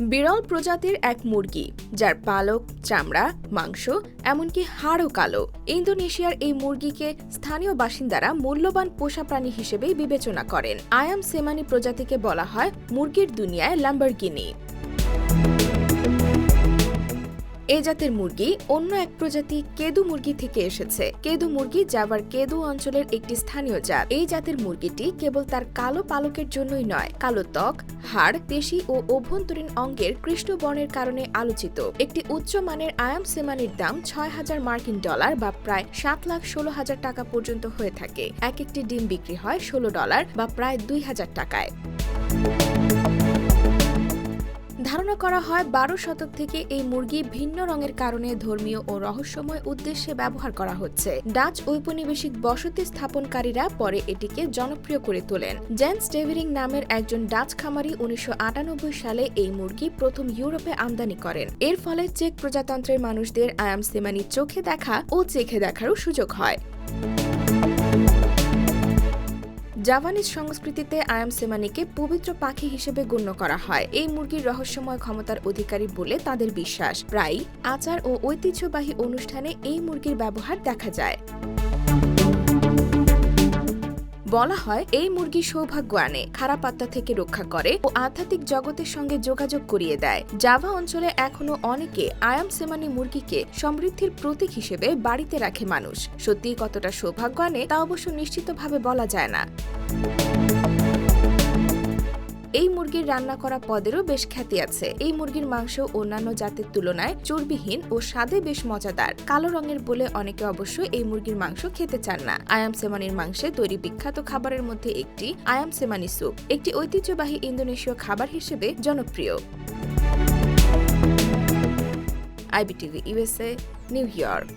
বিরল প্রজাতির এক মুরগি, যার পালক, চামড়া, মাংস, এমনকি হাড়ও কালো। ইন্দোনেশিয়ার এই মুরগিকে স্থানীয় বাসিন্দারা মূল্যবান পোষা প্রাণী হিসেবেই বিবেচনা করেন। আয়াম সেমানি প্রজাতিকে বলা হয় মুরগির দুনিয়ায় ল্যাম্বরগিনি এ জাতের মুরগি অন্য এক প্রজাতি কেদু মুরগি থেকে এসেছে। কেদু মুরগি জাভার কেদু অঞ্চলের একটি স্থানীয় জাত। এই জাতের মুরগিটি কেবল তার কালো পালকের জন্যই নয়, কালো ত্বক, হাড়, পেশি ও অভ্যন্তরীণ অঙ্গের কৃষ্ণবর্ণের কারণে আলোচিত। একটি উচ্চ মানের আয়াম সেমানির দাম ছয় হাজার মার্কিন ডলার বা প্রায় সাত লাখ ষোলো হাজার টাকা পর্যন্ত হয়ে থাকে। এক একটি ডিম বিক্রি হয় ষোলো ডলার বা প্রায় দুই হাজার টাকায়। করা হয় বারো শতক থেকে এই মুরগি ভিন্ন রঙের কারণে ধর্মীয় ও রহস্যময় উদ্দেশ্যে ব্যবহার করা হচ্ছে। ডাচ ঔপনিবেশিক বসতি স্থাপনকারীরা পরে এটিকে জনপ্রিয় করে তোলেন। জেন্স ডেভিরিং নামের একজন ডাচ খামারি উনিশশো আটানব্বই সালে এই মুরগি প্রথম ইউরোপে আমদানি করেন। এর ফলে চেক প্রজাতন্ত্রের মানুষদের আয়াম সেমানি চোখে দেখা ও চেখে দেখারও সুযোগ হয়। জাপানিজ সংস্কৃতিতে আয়াম সেমানিকে পবিত্র পাখি হিসেবে গণ্য করা হয়। এই মুরগির রহস্যময় ক্ষমতার অধিকারী বলে তাদের বিশ্বাস। প্রায়ই আচার ও ঐতিহ্যবাহী অনুষ্ঠানে এই মুরগির ব্যবহার দেখা যায়। বলা হয়, এই মুরগি সৌভাগ্য আনে, খারাপ আত্মা থেকে রক্ষা করে ও আধ্যাত্মিক জগতের সঙ্গে যোগাযোগ করিয়ে দেয়। জাভা অঞ্চলে এখনও অনেকে আয়াম সেমানি মুরগিকে সমৃদ্ধির প্রতীক হিসেবে বাড়িতে রাখে মানুষ। সত্যি কতটা সৌভাগ্য আনে তা অবশ্য নিশ্চিতভাবে বলা যায় না। এই মুরগির রান্না করা পদেরও বেশ খ্যাতি আছে। এই মুরগির মাংস অন্যান্য জাতের তুলনায় চর্বিহীন ও স্বাদে বেশ মজাদার। কালো রঙের বলে অনেকে অবশ্য এই মুরগির মাংস খেতে চান না। আয়াম সেমানির মাংসে তৈরি বিখ্যাত খাবারের মধ্যে একটি আয়াম সেমানি স্যুপ। একটি ঐতিহ্যবাহী ইন্দোনেশীয় খাবার হিসেবে জনপ্রিয়। IBTV, USA, New York.